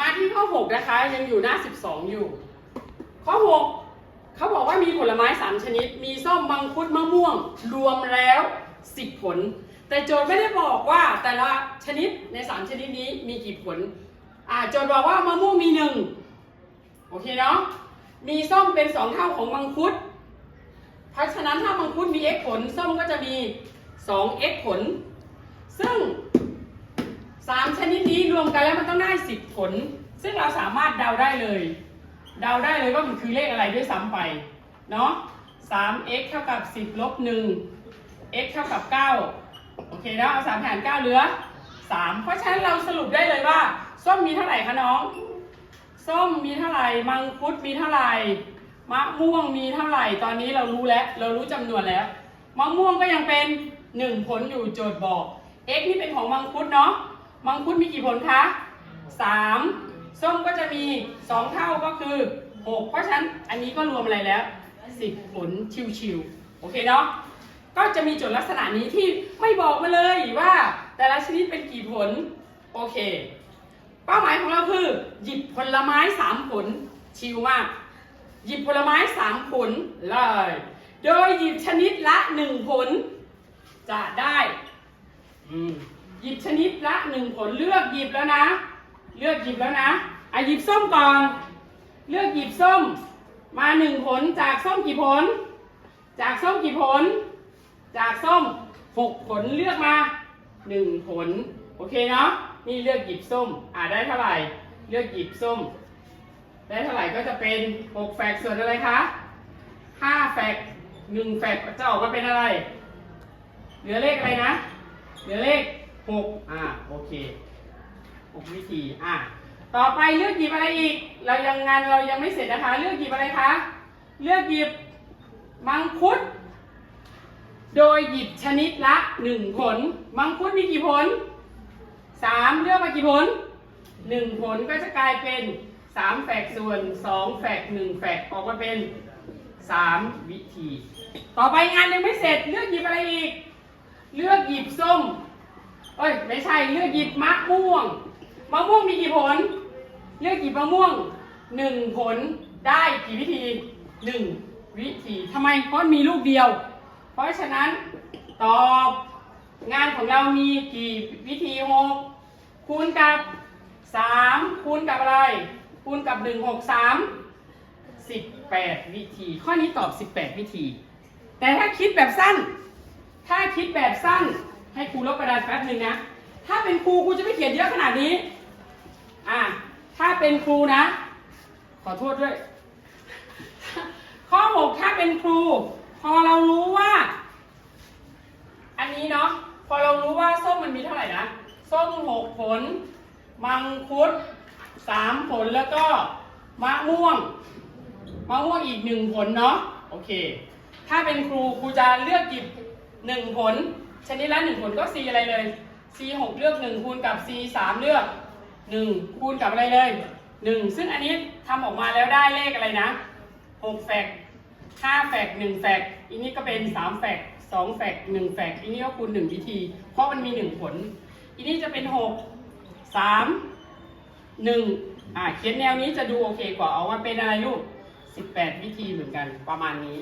มาที่ข้อ6นะคะ ยังอยู่หน้า12อยู่ ข้อ6เขาบอกว่ามีผลไม้3ชนิด มีส้มมังคุดมะม่วง รวมแล้ว10ผล แต่โจทย์ไม่ได้บอกว่าแต่ละชนิดใน3ชนิดนี้มีกี่ผลอ่าโจทย์บอกว่ามะม่วงมี1โอเคเนาะมีส้มเป็น2เท่าของมังคุด เพราะฉะนั้นถ้ามังคุดมี x ผล ส้มก็จะมี 2x ผล ซึ่ง สามชนิดนี้รวมกันแล้วมันต้องได้สิบผล ซึ่งเราสามารถเดาได้เลย เดาได้เลยว่ามันคือเลขอะไรด้วยซ้ำไป เนาะสาม x เท่ากับสิบลบหนึ่ง x เท่ากับเก้าโอเคแล้วเอาสามหารเก้าเหลือสามเพราะฉะนั้นเราสรุปได้เลยว่า ส้มมีเท่าไหร่คะน้อง ส้มมีเท่าไหร่ มังคุดมีเท่าไหร่ มะม่วงมีเท่าไหร่ ตอนนี้เรารู้แล้ว เรารู้จำนวนแล้ว มะม่วงก็ยังเป็นหนึ่งผลอยู่โจทย์บอก x นี่เป็นของมังคุดเนาะ มังคุดมีกี่ผลคะสามส้มก็จะมีสองเท่าก็คือหกเพราะฉะนั้นอันนี้ก็รวมอะไรแล้วสิบผลชิวๆโอเคเนาะก็จะมีโจทย์ลักษณะนี้ที่ไม่บอกมาเลยว่า แต่ละชนิดเป็นกี่ผลโอเค เป้าหมายของเราคือ หยิบผลไม้สามผลชิวมาก หยิบผลไม้สามผลเลย โดยหยิบชนิดละหนึ่งผลจะได้ อืม หยิบชนิดละหนึ่งผลเลือกหยิบแล้วนะ เลือกหยิบแล้วนะอะหยิบส้มก่อน เลือกหยิบส้ม มาหนึ่งผลจากส้มกี่ผล จากส้มกี่ผล จากส้มหกผลเลือกมาหนึ่งผลโอเคเนาะนี่เลือกหยิบส้มอ่าได้เท่าไหร่ เลือกหยิบส้ม ได้เท่าไหร่ก็จะเป็นหกแฝกส่วนอะไรคะห้าแฝกหนึ่งแฝกจะออกมาเป็นอะไร เหลือเลขอะไรนะ เหลือเลข หกอ่าโอเคหกวิธีอ่าต่อไปเลือกหยิบอะไรอีก เรายังงานเรายังไม่เสร็จนะคะ เลือกหยิบอะไรคะเลือกหยิบมังคุด โดยหยิบชนิดละหนึ่งผล มังคุดมีกี่ผลสามเลือกมากี่ผลหนึ่งผลก็จะกลายเป็นสามแฝกส่วนสองแฝกหนึ่งแฝกออกมาเป็นสามวิธี ต่อไปงานยังไม่เสร็จเลือกหยิบอะไรอีก เลือกหยิบส้ม เอ้ยไม่ใช่เลือกหยิบมะม่วง มะม่วงมีกี่ผล เลือกหยิบมะม่วงหนึ่งผลได้กี่วิธีหนึ่งวิธีทำไมเพราะมีลูกเดียว เพราะฉะนั้นตอบงานของเรามีกี่วิธีหกคูณกับสามคูณกับอะไร คูณกับหนึ่งหกสามสิบแปดวิธี ข้อนี้ตอบสิบแปดวิธี แต่ถ้าคิดแบบสั้น ถ้าคิดแบบสั้น ให้ครูลบกระดานแป๊บหนึ่งนะ ถ้าเป็นครูครูจะไม่เขียนเยอะขนาดนี้ อะถ้าเป็นครูนะ ขอโทษด้วย ข้อหกถ้าเป็นครู พอเรารู้ว่า อันนี้เนาะ พอเรารู้ว่าส้มมันมีเท่าไหร่นะ ส้มหกผล มังคุดสามผลแล้วก็มะม่วง มะม่วงอีกหนึ่งผลเนาะ โอเค ถ้าเป็นครูครูจะเลือกหยิบหนึ่งผล ชนิดละหนึ่งผลก็ c อะไรเลย c หกเลือกหนึ่งคูณกับ c สามเลือกหนึ่งคูณกับอะไรเลยหนึ่งซึ่งอันนี้ทำออกมาแล้วได้เลขอะไรนะหกแฝกห้าแฝกหนึ่งแฝกอันนี้ก็เป็นสามแฝกสองแฝกหนึ่งแฝกอันนี้ก็คูณหนึ่งวิธี เพราะมันมีหนึ่งผลอันนี้จะเป็นหกสามหนึ่งอ่าเขียนแนวนี้จะดูโอเคกว่าเอามาเป็นอะไรลูก18วิธีเหมือนกันประมาณนี้